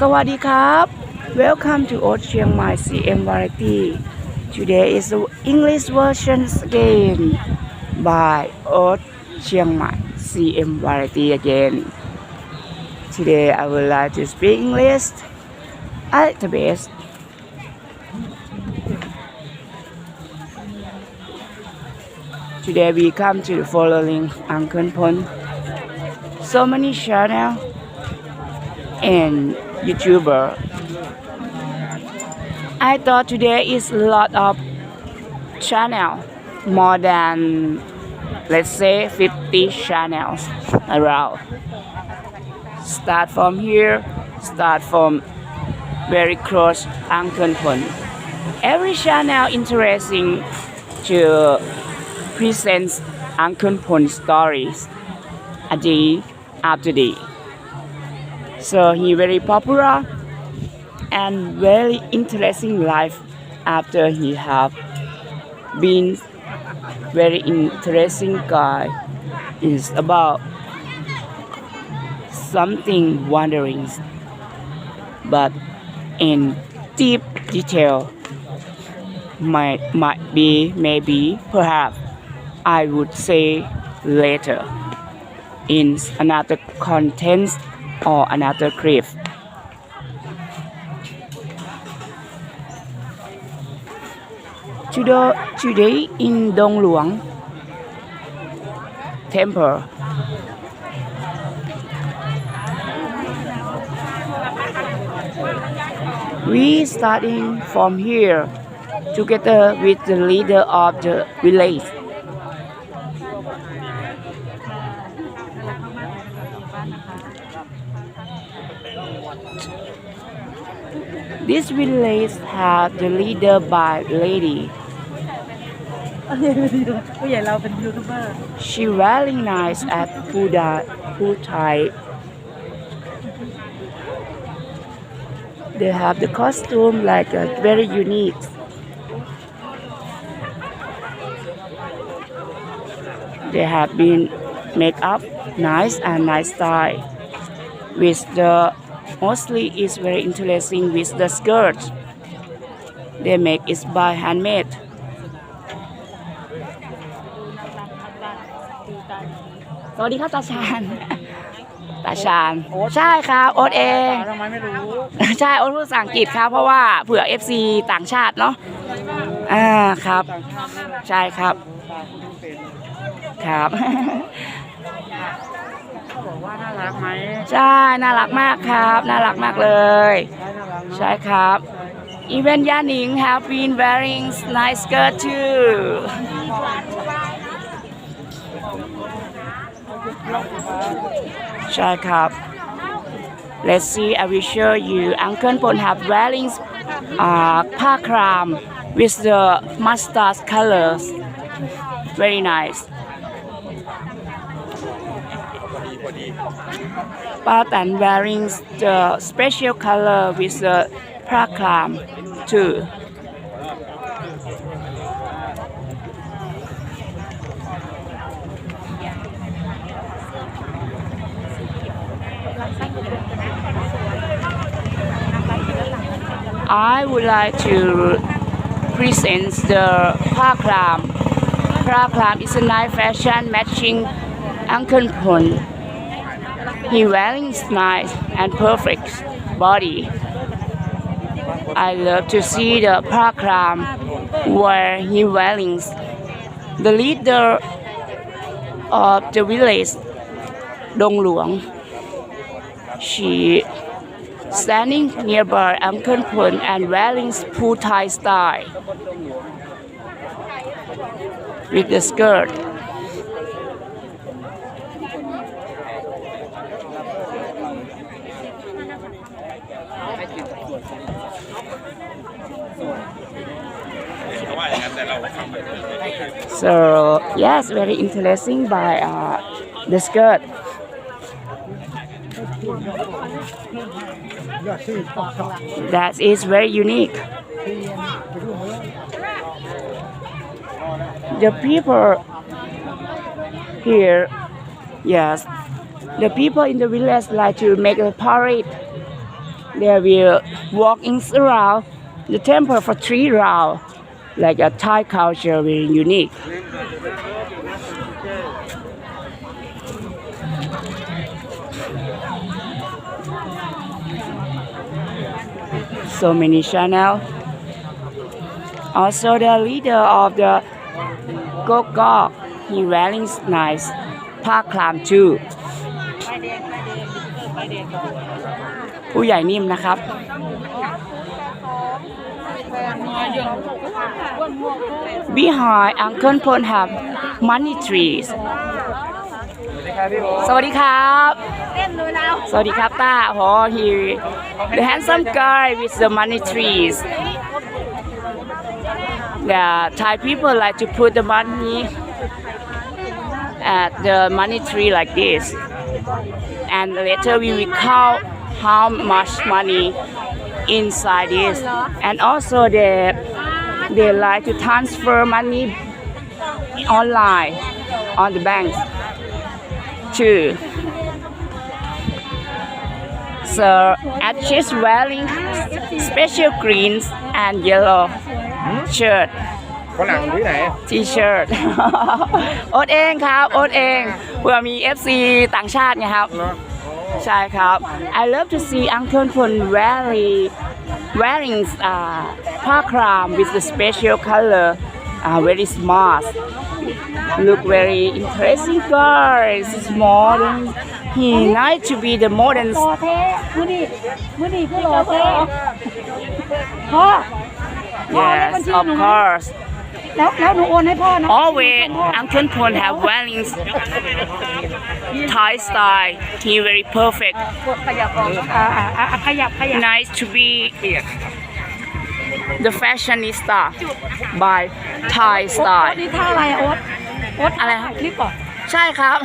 สวัสดีครับ Welcome to Old Chiang Mai CM Variety Today is the English version again by Old Chiang Mai CM Variety again Today I would like to speak English at the best Today we come to the following Uncle Pon so many channel and YouTuber. I thought today is a lot of channel, more than let's say 50 channels around. Start from here, start from very close Uncle Pon. Every channel interesting to present Uncle Pon stories a day after day. So he very popular and very interesting life after he have been very interesting guy is about something wondering but in deep detail might might be maybe perhaps I would say later. In another content or another clip. Today, in Dong Luang Temple. We starting from here together with the leader of the village. This village had uh, the leader by lady. she recognized at Buddha Putai. They have the costume like very unique. They have been made up nice and nice style with the mostly is very interesting with the skirt. They make it by handmade. สวัสดีครับตาชาญตาชาญใช่ครับโอ๊ตเองทำไมไม่รู้ใช่โอ๊ตพูดภาษาอังกฤษครับเพราะว่าเผื่อ FC ต่างชาติเนาะอ่าครับ ใช่ครับครับเขา บอกว่าน่ารักไหมใช่น่ารักมากครับ น่ารักมากเลยใช่น่ารักเนอะใช่ครับ Even Yaning have been wearing nice skirt too ใช่ครับ Let's see I will show you Uncle Pon have wearing uh, ผ้าคราม with the mustard colors very nice But I'm wearing the special color with the praklam too. I would like to present the praklam. Praklam is a nice fashion matching Ankenpon. He wearing nice and perfect body. I love to see the program where he wearing the leader of the village Dong Luang. She standing nearby Uncle Pun and wearing Pu Thai style with the skirt. So yes, very interesting by uh, the skirt. That is very unique. The people here, yes, the people in the village like to make a parade they will walking around the temple for three rounds, like a Thai culture very unique. So many Chanel. Also the leader of the Gokok, he wearing nice park climb too. ผู้ใหญ่นิ่มนะครับ Behind Uncle Pon have money trees สวัสดีครับสวัสดีครับต้าโห he the handsome guy with the money trees the Thai people like to put the money at the money tree like this and later we will count how much money inside this and also they they like to transfer money online on the banks too so at she's wearing special greens and yellow shirt ฝรั่งที่ไหน T-shirt โอ๊ตเองครับ โอ๊ตเองเพื่อมี FC ต่างชาติไงครับ ใช่ครับ I love to see Uncle Pun very wearing uh, ผ้าคราม with the special color uh, very smart look very interesting guys it's modern he like to be the modern รอเท่มือนี่มือนี่คือรอเท่พ่อ yes of course แล้วแล้วหนูโอนให้พ่อนะ always Uncle Pun have wearing Thai style he very perfect กดขยับออกอ่าอ่าอ่าขยับขยับ nice to be the fashionista by Thai โอ๊ต style นี่ท่าอะไรอะโอ๊ตโอ๊ต อะไรครับ คลิปเหรอ ใช่ครับ